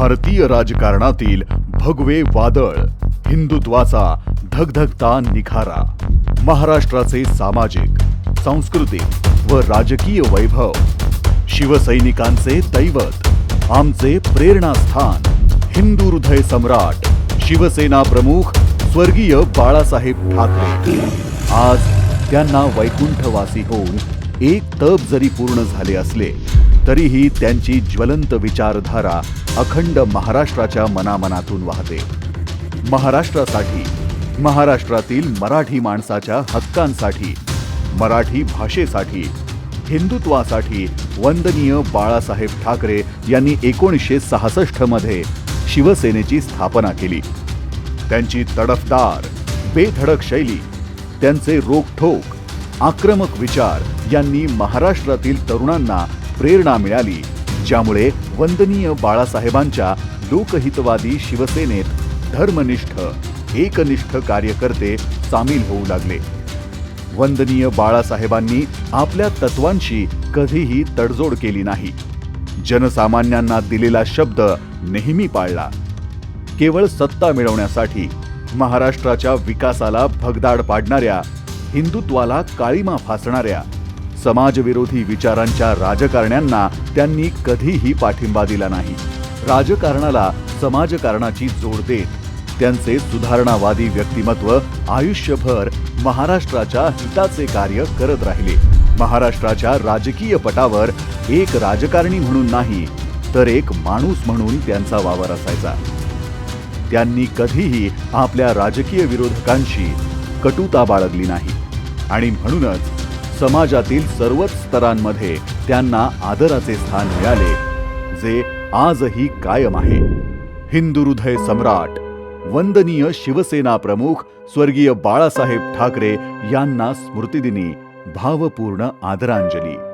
भारतीय राजकारणातील भगवे वादळ हिंदुत्वाचा धगधगता निखारा महाराष्ट्राचे सामाजिक सांस्कृतिक व राजकीय वैभव शिवसैनिकांचे दैवत आमचे प्रेरणास्थान हिंदू हृदय सम्राट शिवसेना प्रमुख स्वर्गीय बाळासाहेब ठाकरे. आज त्यांना वैकुंठवासी होऊन एक तप जरी पूर्ण झाले असले तरीही त्यांची ज्वलंत विचारधारा अखंड महाराष्ट्राच्या मनामनातून वाहते. महाराष्ट्रासाठी महाराष्ट्रातील मराठी माणसाच्या हक्कांसाठी मराठी भाषेसाठी हिंदुत्वासाठी वंदनीय बाळासाहेब ठाकरे यांनी एकोणीसशे सहासष्टमध्ये शिवसेनेची स्थापना केली. त्यांची तडफदार बेधडक शैली त्यांचे रोखठोक आक्रमक विचार यांनी महाराष्ट्रातील तरुणांना प्रेरणा मिळाली ज्यामुळे वंदनीय बाळासाहेबांच्या लोकहितवादी शिवसेनेत धर्मनिष्ठ एकनिष्ठ कार्यकर्ते सामील होऊ लागले. वंदनीय बाळासाहेबांनी आपल्या तत्वांशी कधीही तडजोड केली नाही. जनसामान्यांना दिलेला शब्द नेहमी पाळला. केवळ सत्ता मिळवण्यासाठी महाराष्ट्राच्या विकासाला भगदाड पाडणाऱ्या हिंदुत्वाला काळीमा फासणाऱ्या समाजविरोधी विचारांच्या राजकारण्यांना त्यांनी कधीही पाठिंबा दिला नाही. राजकारणाला समाजकारणाची जोड देत त्यांचे सुधारणावादी व्यक्तिमत्व आयुष्यभर महाराष्ट्राच्या हिताचे कार्य करत राहिले. महाराष्ट्राच्या राजकीय पटावर एक राजकारणी म्हणून नाही तर एक माणूस म्हणून त्यांचा वावर असायचा. त्यांनी कधीही आपल्या राजकीय विरोधकांशी कटुता बाळगली नाही. आणि म्हणूनच समाजातील सर्वच स्तरांमध्ये त्यांना आदराचे स्थान मिळाले जे आजही कायम आहे. हिंदू हृदय सम्राट वंदनीय शिवसेना प्रमुख स्वर्गीय बाळासाहेब ठाकरे यांना स्मृतिदिनी भावपूर्ण आदरांजली.